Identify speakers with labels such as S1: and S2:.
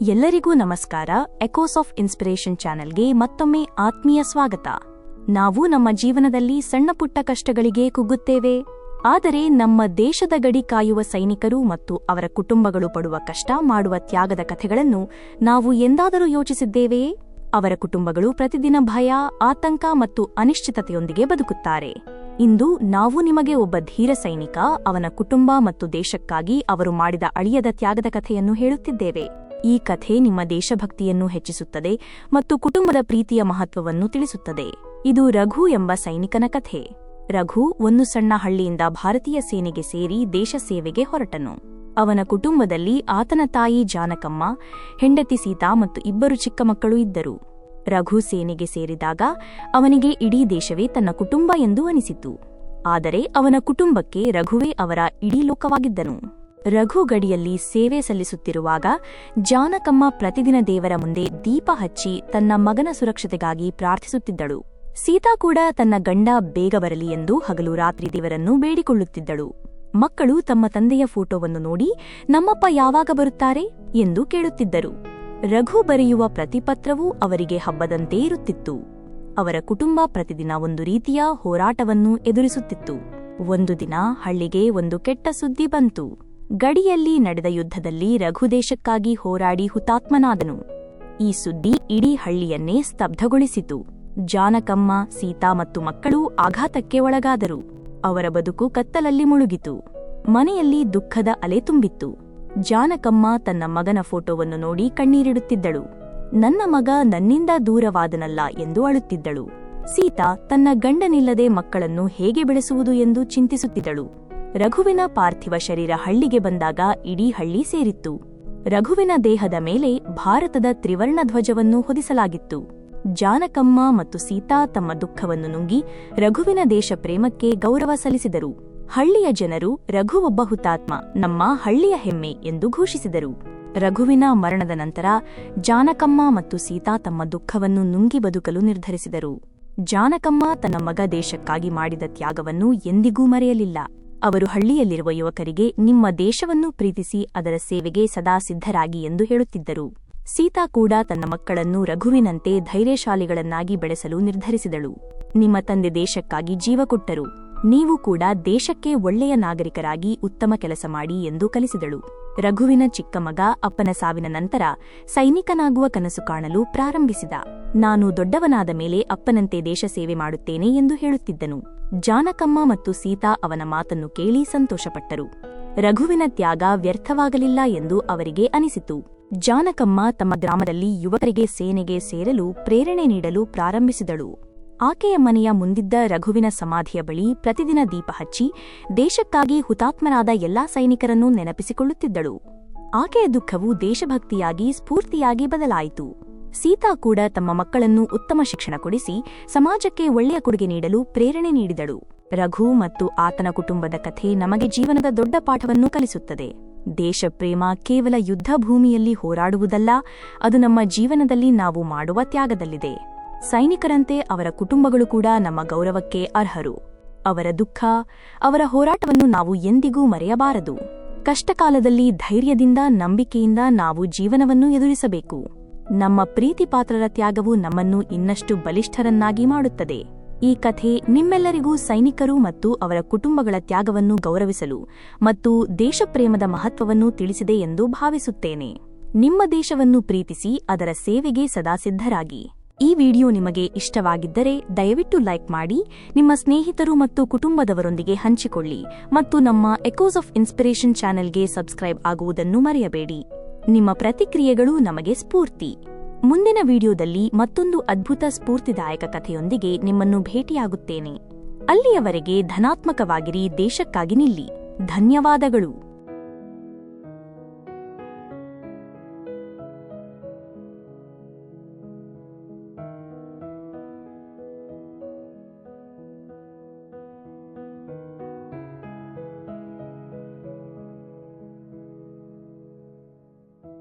S1: ಎಲ್ಲರಿಗೂ ನಮಸ್ಕಾರ. Echoes of inspiration ಚಾನೆಲ್ಗೆ ಮತ್ತೊಮ್ಮೆ ಆತ್ಮೀಯ ಸ್ವಾಗತ. ನಾವು ನಮ್ಮ ಜೀವನದಲ್ಲಿ ಸಣ್ಣಪುಟ್ಟ ಕಷ್ಟಗಳಿಗೆ ಕುಗ್ಗುತ್ತೇವೆ. ಆದರೆ ನಮ್ಮ ದೇಶದ ಗಡಿ ಕಾಯುವ ಸೈನಿಕರು ಮತ್ತು ಅವರ ಕುಟುಂಬಗಳು ಪಡುವ ಕಷ್ಟ, ಮಾಡುವ ತ್ಯಾಗದ ಕಥೆಗಳನ್ನು ನಾವು ಎಂದಾದರೂ ಯೋಚಿಸಿದ್ದೇವೆಯೇ? ಅವರ ಕುಟುಂಬಗಳು ಪ್ರತಿದಿನ ಭಯ, ಆತಂಕ ಮತ್ತು ಅನಿಶ್ಚಿತತೆಯೊಂದಿಗೆ ಬದುಕುತ್ತಾರೆ. ಇಂದು ನಾವು ನಿಮಗೆ ಒಬ್ಬ ಧೀರ ಸೈನಿಕ, ಅವನ ಕುಟುಂಬ ಮತ್ತು ದೇಶಕ್ಕಾಗಿ ಅವರು ಮಾಡಿದ ಅಳಿಯದ ತ್ಯಾಗದ ಕಥೆಯನ್ನು ಹೇಳುತ್ತಿದ್ದೇವೆ. ಈ ಕಥೆ ನಿಮ್ಮ ದೇಶಭಕ್ತಿಯನ್ನು ಹೆಚ್ಚಿಸುತ್ತದೆ ಮತ್ತು ಕುಟುಂಬದ ಪ್ರೀತಿಯ ಮಹತ್ವವನ್ನು ತಿಳಿಸುತ್ತದೆ. ಇದು ರಘು ಎಂಬ ಸೈನಿಕನ ಕಥೆ. ರಘು ಒಂದು ಸಣ್ಣ ಹಳ್ಳಿಯಿಂದ ಭಾರತೀಯ ಸೇನೆಗೆ ಸೇರಿ ದೇಶ ಸೇವೆಗೆ ಹೊರಟನು. ಅವನ ಕುಟುಂಬದಲ್ಲಿ ಆತನ ತಾಯಿ ಜಾನಕಮ್ಮ, ಹೆಂಡತಿ ಸೀತಾ ಮತ್ತು ಇಬ್ಬರು ಚಿಕ್ಕ ಮಕ್ಕಳು ಇದ್ದರು. ರಘು ಸೇನೆಗೆ ಸೇರಿದಾಗ ಅವನಿಗೆ ಇಡೀ ದೇಶವೇ ತನ್ನ ಕುಟುಂಬ ಎಂದು ಅನಿಸಿತು. ಆದರೆ ಅವನ ಕುಟುಂಬಕ್ಕೆ ರಘುವೇ ಅವರ ಇಡೀ ಲೋಕವಾಗಿದ್ದನು. ರಘು ಗಡಿಯಲ್ಲಿ ಸೇವೆ ಸಲ್ಲಿಸುತ್ತಿರುವಾಗ ಜಾನಕಮ್ಮ ಪ್ರತಿದಿನ ದೇವರ ಮುಂದೆ ದೀಪ ಹಚ್ಚಿ ತನ್ನ ಮಗನ ಸುರಕ್ಷತೆಗಾಗಿ ಪ್ರಾರ್ಥಿಸುತ್ತಿದ್ದಳು. ಸೀತಾ ಕೂಡ ತನ್ನ ಗಂಡ ಬೇಗ ಬರಲಿ ಎಂದು ಹಗಲು ರಾತ್ರಿ ದೇವರನ್ನು ಬೇಡಿಕೊಳ್ಳುತ್ತಿದ್ದಳು. ಮಕ್ಕಳು ತಮ್ಮ ತಂದೆಯ ಫೋಟೋವನ್ನು ನೋಡಿ, ನಮ್ಮಪ್ಪ ಯಾವಾಗ ಬರುತ್ತಾರೆ? ಎಂದು ಕೇಳುತ್ತಿದ್ದರು. ರಘು ಬರೆಯುವ ಪ್ರತಿಪತ್ರವೂ ಅವರಿಗೆ ಹಬ್ಬದಂತೆ ಇರುತ್ತಿತ್ತು. ಅವರ ಕುಟುಂಬ ಪ್ರತಿದಿನ ಒಂದು ರೀತಿಯ ಹೋರಾಟವನ್ನು ಎದುರಿಸುತ್ತಿತ್ತು. ಒಂದು ದಿನ ಹಳ್ಳಿಗೆ ಒಂದು ಕೆಟ್ಟ ಸುದ್ದಿ ಬಂತು. ಗಡಿಯಲ್ಲಿ ನಡೆದ ಯುದ್ಧದಲ್ಲಿ ರಘುದೇಶಕ್ಕಾಗಿ ಹೋರಾಡಿ ಹುತಾತ್ಮನಾದನು. ಈ ಸುದ್ದಿ ಇಡೀ ಹಳ್ಳಿಯನ್ನೇ ಸ್ತಬ್ಧಗೊಳಿಸಿತು. ಜಾನಕಮ್ಮ, ಸೀತಾ ಮತ್ತು ಮಕ್ಕಳು ಆಘಾತಕ್ಕೆ ಒಳಗಾದರು. ಅವರ ಬದುಕು ಕತ್ತಲಲ್ಲಿ ಮುಳುಗಿತು. ಮನೆಯಲ್ಲಿ ದುಃಖದ ಅಲೆ ತುಂಬಿತ್ತು. ಜಾನಕಮ್ಮ ತನ್ನ ಮಗನ ಫೋಟೋವನ್ನು ನೋಡಿ ಕಣ್ಣೀರಿಡುತ್ತಿದ್ದಳು. ನನ್ನ ಮಗ ನನ್ನಿಂದ ದೂರವಾದನಲ್ಲ ಎಂದು ಅಳುತ್ತಿದ್ದಳು. ಸೀತಾ ತನ್ನ ಗಂಡನಿಲ್ಲದೆ ಮಕ್ಕಳನ್ನು ಹೇಗೆ ಬೆಳೆಸುವುದು ಎಂದು ಚಿಂತಿಸುತ್ತಿದ್ದಳು. ರಘುವಿನ ಪಾರ್ಥಿವ ಶರೀರ ಹಳ್ಳಿಗೆ ಬಂದಾಗ ಇಡೀ ಹಳ್ಳಿ ಸೇರಿತ್ತು. ರಘುವಿನ ದೇಹದ ಮೇಲೆ ಭಾರತದ ತ್ರಿವರ್ಣ ಧ್ವಜವನ್ನು ಹೊದಿಸಲಾಗಿತ್ತು. ಜಾನಕಮ್ಮ ಮತ್ತು ಸೀತಾ ತಮ್ಮ ದುಃಖವನ್ನು ನುಂಗಿ ರಘುವಿನ ದೇಶ ಪ್ರೇಮಕ್ಕೆ ಗೌರವ ಸಲ್ಲಿಸಿದರು. ಹಳ್ಳಿಯ ಜನರು ರಘು ಒಬ್ಬ ಹುತಾತ್ಮ, ನಮ್ಮ ಹಳ್ಳಿಯ ಹೆಮ್ಮೆ ಎಂದು ಘೋಷಿಸಿದರು. ರಘುವಿನ ಮರಣದ ನಂತರ ಜಾನಕಮ್ಮ ಮತ್ತು ಸೀತಾ ತಮ್ಮ ದುಃಖವನ್ನು ನುಂಗಿ ಬದುಕಲು ನಿರ್ಧರಿಸಿದರು. ಜಾನಕಮ್ಮ ತನ್ನ ಮಗ ದೇಶಕ್ಕಾಗಿ ಮಾಡಿದ ತ್ಯಾಗವನ್ನು ಎಂದಿಗೂ ಮರೆಯಲಿಲ್ಲ. ಅವರು ಹಳ್ಳಿಯಲ್ಲಿರುವ ಯುವಕರಿಗೆ ನಿಮ್ಮ ದೇಶವನ್ನು ಪ್ರೀತಿಸಿ ಅದರ ಸೇವೆಗೆ ಸದಾ ಸಿದ್ಧರಾಗಿ ಎಂದು ಹೇಳುತ್ತಿದ್ದರು. ಸೀತಾ ಕೂಡ ತನ್ನ ಮಕ್ಕಳನ್ನು ರಘುವಿನಂತೆ ಧೈರ್ಯಶಾಲಿಗಳನ್ನಾಗಿ ಬೆಳೆಸಲು ನಿರ್ಧರಿಸಿದಳು. ನಿಮ್ಮ ತಂದೆ ದೇಶಕ್ಕಾಗಿ ಜೀವ ಕೊಟ್ಟರು. ನೀವು ಕೂಡ ದೇಶಕ್ಕೆ ಒಳ್ಳೆಯ ನಾಗರಿಕರಾಗಿ ಉತ್ತಮ ಕೆಲಸ ಮಾಡಿ ಎಂದು ಕಲಿಸಿದಳು. ರಘುವಿನ ಚಿಕ್ಕ ಮಗ ಅಪ್ಪನ ಸಾವಿನ ನಂತರ ಸೈನಿಕನಾಗುವ ಕನಸು ಕಾಣಲು ಪ್ರಾರಂಭಿಸಿದ. ನಾನು ದೊಡ್ಡವನಾದ ಮೇಲೆ ಅಪ್ಪನಂತೆ ದೇಶ ಸೇವೆ ಮಾಡುತ್ತೇನೆ ಎಂದು ಹೇಳುತ್ತಿದ್ದನು. ಜಾನಕಮ್ಮ ಮತ್ತು ಸೀತಾ ಅವನ ಮಾತನ್ನು ಕೇಳಿ ಸಂತೋಷಪಟ್ಟರು. ರಘುವಿನ ತ್ಯಾಗ ವ್ಯರ್ಥವಾಗಲಿಲ್ಲ ಎಂದು ಅವರಿಗೆ ಅನಿಸಿತು. ಜಾನಕಮ್ಮ ತಮ್ಮ ಗ್ರಾಮದಲ್ಲಿ ಯುವಕರಿಗೆ ಸೇನೆಗೆ ಸೇರಲು ಪ್ರೇರಣೆ ನೀಡಲು ಪ್ರಾರಂಭಿಸಿದಳು. ಆಕೆಯ ಮನೆಯ ಮುಂದಿದ್ದ ರಘುವಿನ ಸಮಾಧಿಯ ಬಳಿ ಪ್ರತಿದಿನ ದೀಪ ಹಚ್ಚಿ ದೇಶಕ್ಕಾಗಿ ಹುತಾತ್ಮರಾದ ಎಲ್ಲಾ ಸೈನಿಕರನ್ನು ನೆನಪಿಸಿಕೊಳ್ಳುತ್ತಿದ್ದಳು. ಆಕೆಯ ದುಃಖವು ದೇಶಭಕ್ತಿಯಾಗಿ, ಸ್ಫೂರ್ತಿಯಾಗಿ ಬದಲಾಯಿತು. ಸೀತಾ ಕೂಡ ತಮ್ಮ ಮಕ್ಕಳನ್ನು ಉತ್ತಮ ಶಿಕ್ಷಣ ಕೊಡಿಸಿ ಸಮಾಜಕ್ಕೆ ಒಳ್ಳೆಯ ಕೊಡುಗೆ ನೀಡಲು ಪ್ರೇರಣೆ ನೀಡಿದಳು. ರಘು ಮತ್ತು ಆತನ ಕುಟುಂಬದ ಕಥೆ ನಮಗೆ ಜೀವನದ ದೊಡ್ಡ ಪಾಠವನ್ನು ಕಲಿಸುತ್ತದೆ. ದೇಶಪ್ರೇಮ ಕೇವಲ ಯುದ್ಧ ಭೂಮಿಯಲ್ಲಿ ಹೋರಾಡುವುದಲ್ಲ, ಅದು ನಮ್ಮ ಜೀವನದಲ್ಲಿ ನಾವು ಮಾಡುವ ತ್ಯಾಗದಲ್ಲಿದೆ. ಸೈನಿಕರಂತೆ ಅವರ ಕುಟುಂಬಗಳು ಕೂಡ ನಮ್ಮ ಗೌರವಕ್ಕೆ ಅರ್ಹರು. ಅವರ ದುಃಖ, ಅವರ ಹೋರಾಟವನ್ನು ನಾವು ಎಂದಿಗೂ ಮರೆಯಬಾರದು. ಕಷ್ಟಕಾಲದಲ್ಲಿ ಧೈರ್ಯದಿಂದ, ನಂಬಿಕೆಯಿಂದ ನಾವು ಜೀವನವನ್ನು ಎದುರಿಸಬೇಕು. ನಮ್ಮ ಪ್ರೀತಿಪಾತ್ರರ ತ್ಯಾಗವು ನಮ್ಮನ್ನು ಇನ್ನಷ್ಟು ಬಲಿಷ್ಠರನ್ನಾಗಿ ಮಾಡುತ್ತದೆ. ಈ ಕಥೆ ನಿಮ್ಮೆಲ್ಲರಿಗೂ ಸೈನಿಕರು ಮತ್ತು ಅವರ ಕುಟುಂಬಗಳ ತ್ಯಾಗವನ್ನು ಗೌರವಿಸಲು ಮತ್ತು ದೇಶಪ್ರೇಮದ ಮಹತ್ವವನ್ನು ತಿಳಿಸಿದೆ ಎಂದು ಭಾವಿಸುತ್ತೇನೆ. ನಿಮ್ಮ ದೇಶವನ್ನು ಪ್ರೀತಿಸಿ, ಅದರ ಸೇವೆಗೆ ಸದಾ ಸಿದ್ಧರಾಗಿ. ಈ ವಿಡಿಯೋ ನಿಮಗೆ ಇಷ್ಟವಾಗಿದ್ದರೆ ದಯವಿಟ್ಟು ಲೈಕ್ ಮಾಡಿ, ನಿಮ್ಮ ಸ್ನೇಹಿತರು ಮತ್ತು ಕುಟುಂಬದವರೊಂದಿಗೆ ಹಂಚಿಕೊಳ್ಳಿ ಮತ್ತು ನಮ್ಮ ಎಕೋಸ್ ಆಫ್ ಇನ್ಸ್ಪಿರೇಷನ್ ಚಾನೆಲ್ಗೆ ಸಬ್ಸ್ಕ್ರೈಬ್ ಆಗುವುದನ್ನು ಮರೆಯಬೇಡಿ. ನಿಮ್ಮ ಪ್ರತಿಕ್ರಿಯೆಗಳು ನಮಗೆ ಸ್ಫೂರ್ತಿ. ಮುಂದಿನ ವಿಡಿಯೋದಲ್ಲಿ ಮತ್ತೊಂದು ಅದ್ಭುತ ಸ್ಫೂರ್ತಿದಾಯಕ ಕಥೆಯೊಂದಿಗೆ ನಿಮ್ಮನ್ನು ಭೇಟಿಯಾಗುತ್ತೇನೆ. ಅಲ್ಲಿಯವರೆಗೆ ಧನಾತ್ಮಕವಾಗಿರಿ, ದೇಶಕ್ಕಾಗಿ ನಿಲ್ಲಿ. ಧನ್ಯವಾದಗಳು.